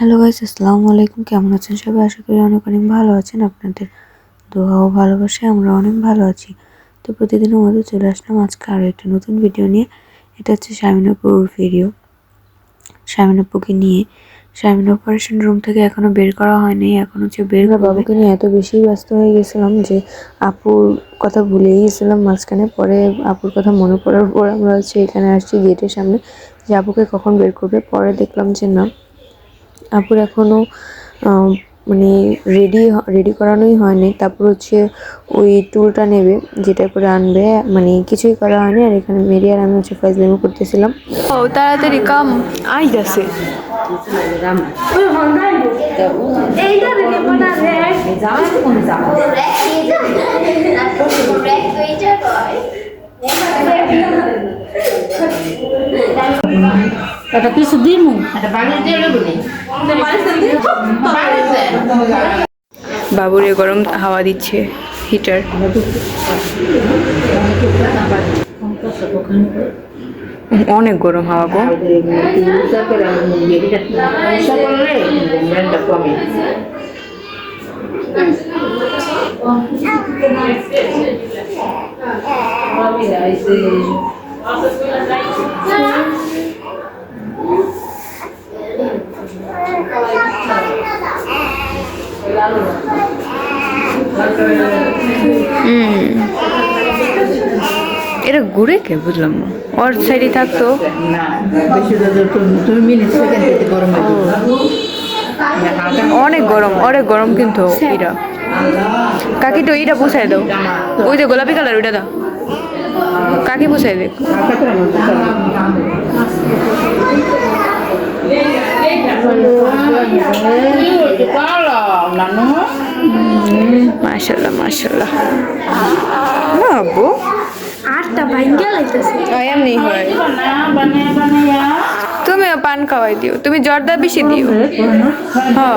Hello guys আসসালামু আলাইকুম। কেমন আছেন সবাই? আশা করি অনেক অনেক ভালো আছেন। আপনাদের দোয়া ও ভালোবাসায় আমরা অনেক ভালো আছি। তো প্রতিদিনের মতো চলে আসলাম আজকে আরও একটা নতুন ভিডিও নিয়ে। এটা হচ্ছে শামিনাপুর ভিডিও শামিনাপুকে নিয়ে। শামিন অপারেশন রুম থেকে এখনও বের করা হয়নি। এখন হচ্ছে বের বাবুকে নিয়ে এত বেশি ব্যস্ত হয়ে গেছিলাম যে আপুর কথা ভুলেই গেছিলাম মাঝখানে। পরে আপুর কথা মনে পড়ার পর আমরা হচ্ছে এখানে আসছি গেটের সামনে। যে আপুকে কখন বের করবে? পরে দেখলাম যে না। আপুর এখনও মানে রেডি রেডি করানোই হয়নি। তারপর হচ্ছে ওই টুলটা নেবে যেটা করে আনবে মানে কিছুই করা হয়নি। আর এখানে মেরি আর আমি হচ্ছে ফাইজলামি করতেছিলাম। ও তাড়াতাড়ি কাম আই আইতাছে এটা কিছু দিমু? বাবুরে গরম হাওয়া দিচ্ছে হিটার অনেক গরম হাওয়া গো। এটা ঘুরে কে বুঝলাম না। ওর সাইডে থাকতো। অনেক গরম অনেক গরম কিন্তু এটা কাকি তো এইটা পুষাই দাও। ওই যে গোলাপি কালার ওইটা দাও। কাকি পুষাই দে। নানু মাশাল্লাহ মাশাল্লাহ না আব্বু? আটটা ভাঙ্গা লাইতেছে এমনি হয়। তুমিও পান খাওয়াই দিও তুমি জর্দা বেশি দিও। হ্যাঁ।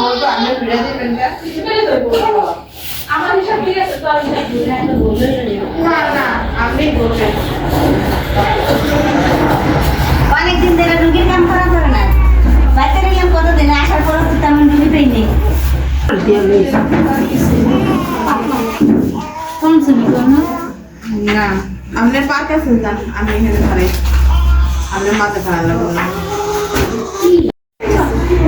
কি একটা ওই কোনায় নিয়ে যা কি হয়েছে নানু কি হলো তোমার ছেলে হয়েছিল রাতে অনেকদিন ধরে রুগীর কাম করা যাবে না। বাচ্চা গেলাম কতদিন আসার পরও তো তেমন রুগী পাইনি না আপনার পার্ক আছে না আমি এখানে ধরে আপনার মাথা ভাড়া লাগল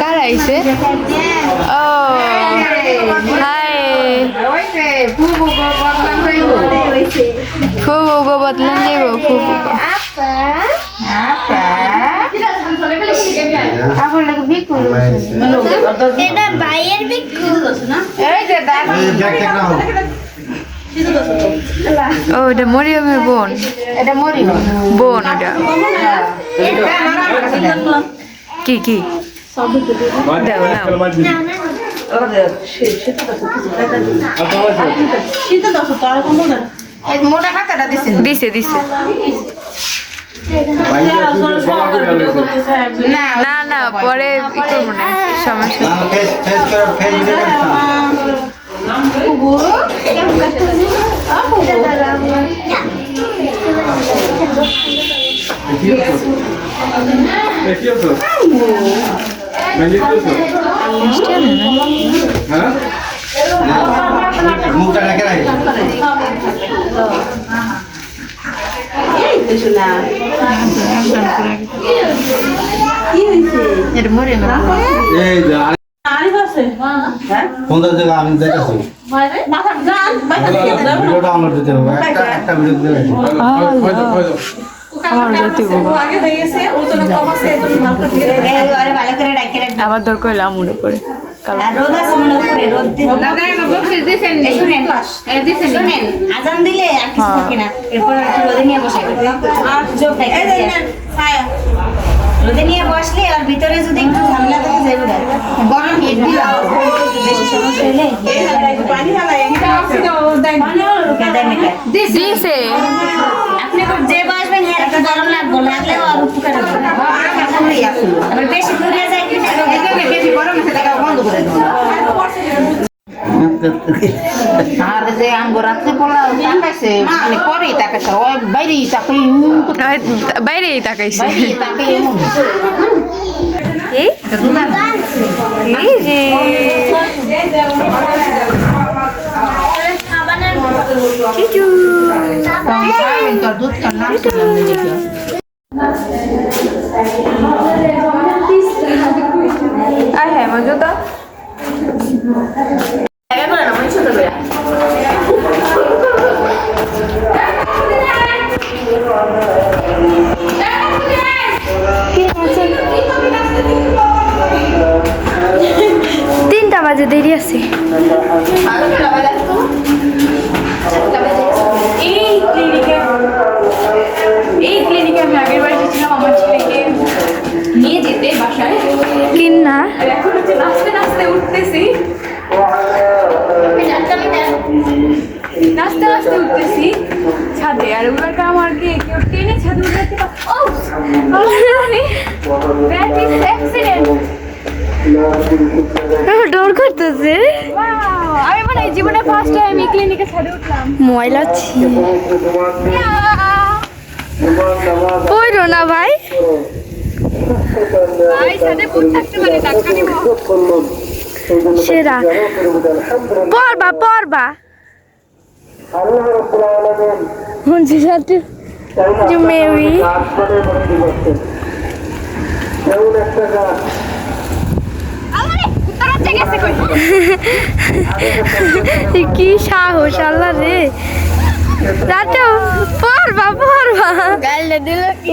কার আইছে? ও হাই। ফুবু গো বদলান যাইব ফুবু ও এটা মরিয়মের বোন। এটা মরি বোন ওটা কি কি? দাও না মোটা কাকাটা দিছে দিছে। দিছে না না পরে সমস্যা। মুখটা রেখে রাখি আমি দেখেছি ভিডিওটা আমার দিতে হবে। একটা একটা ভিডিও আবার দরকার হইলে করে আর রোদ আছে মনে করে রোদ দিয়ে এই শুনেন শুনেন আজান দিলে আর কিছু থাকে না এরপর রোদে নিয়ে রোদে বসলে আর ভিতরে যদি একটু ঝামেলা থাকে যাইবে গরম হিট দিলে বেশি সমস্যা হলে পানি দিছে আপনি এখন যে বসবেন হ্যাঁ একটা গরম লাগবো লাগলেও আর উপকার বেশি দূরে যাই বেশি গরম আছে বন্ধ করে দেবো আর যে আঙ্গুর রাত্রে পড়া তাকাইছে মানে পরেই তাকাইছে ওই বাইরেই তাকাই বাইরেই তাকাইছে। বাইরেই তাকাই এই? এই যে। তোর দুধ কার নাম শুনলাম দেখি আয় হ্যাঁ মজুদা তিনটা বাজে দেরি আছে। বাসায় তিন না আর এখন হচ্ছে নাচতে নাচতে উঠতেছি। নাচতে নাচতে উঠতেছি ছাদে। আর ওগুলোকে আমাকে কেউ টেনে ছাদে উঠাতে ডোর করতেছে। আমি মানে জীবনে ফার্স্ট টাইম এই ক্লিনিকে ছাদে উঠলাম। ময়লা ছি না ভাই। সেরা পড়বা পড়বা। শুনছি সাথে যে মেবি। কি সাহস আল্লাহ রে। রাতে পড়বা পড়বা। গাইলে দিল কি?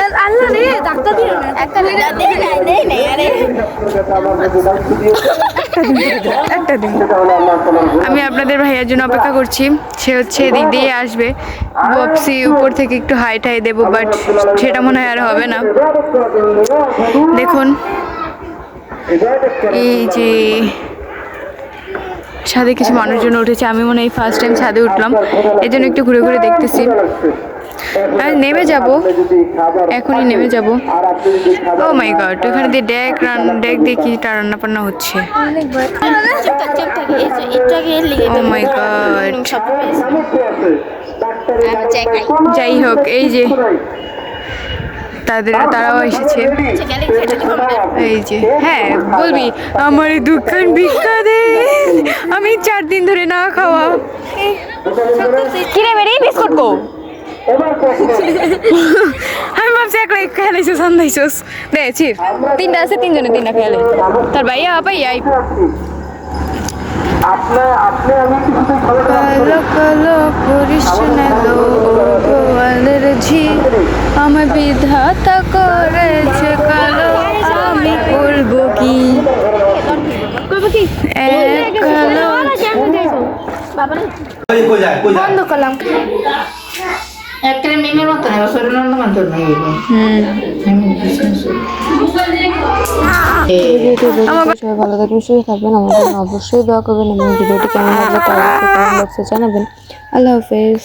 আল্লাহ রে ডাক্তার দিল না একটা দেই দেই নাই আরে। একটা দিন। আমি আপনাদের ভাইয়ার জন্য অপেক্ষা করছি। সে হচ্ছে এদিক দিয়ে আসবে। বপসি উপর থেকে একটু হাই টাই দেবো বাট সেটা মনে হয় আর হবে না। দেখুন এই যে ছাদে কিছু মানুষজন উঠেছে। আমি মনে হয় এই ফার্স্ট টাইম ছাদে উঠলাম। এই জন্য একটু ঘুরে ঘুরে দেখতেছি। আর নেমে যাব। এখনই নেমে যাব। ও মাই গড ওখানে দিয়ে ডেক রান ডেক দিয়ে কি রান্না বান্না হচ্ছে। ও মাই গড যাই হোক, এই যে তাদের, তারাও এসেছে। এই যে হ্যাঁ বলবি, আমার দোকান দে আমি চার দিন ধরে না খাওয়া। কিরে বেরি বিস্কুট আমি ভাবছি একলা খেলাইছো সন্ধ্যাইছোস দেখছি তিনটা আছে তিনজনে তিনটা খেলে তার ভাইয়া পাইয়া কালো কালো কৃষ্ণ গোয়ালের ঝি আমার বিধাতা করেছে কালো আমি করব কি? বন্ধ করলাম। একটা মেমের মতো না শরীর মতো নাই ভিডিওটি দেখে সবাই ভালো থাকবেন সুস্থ থাকবেন আমাদের জন্য অবশ্যই দোয়া করবেন এবং ভিডিওটি কেমন লাগল তা অবশ্যই কমেন্ট বক্সে জানাবেন আল্লাহ হাফেজ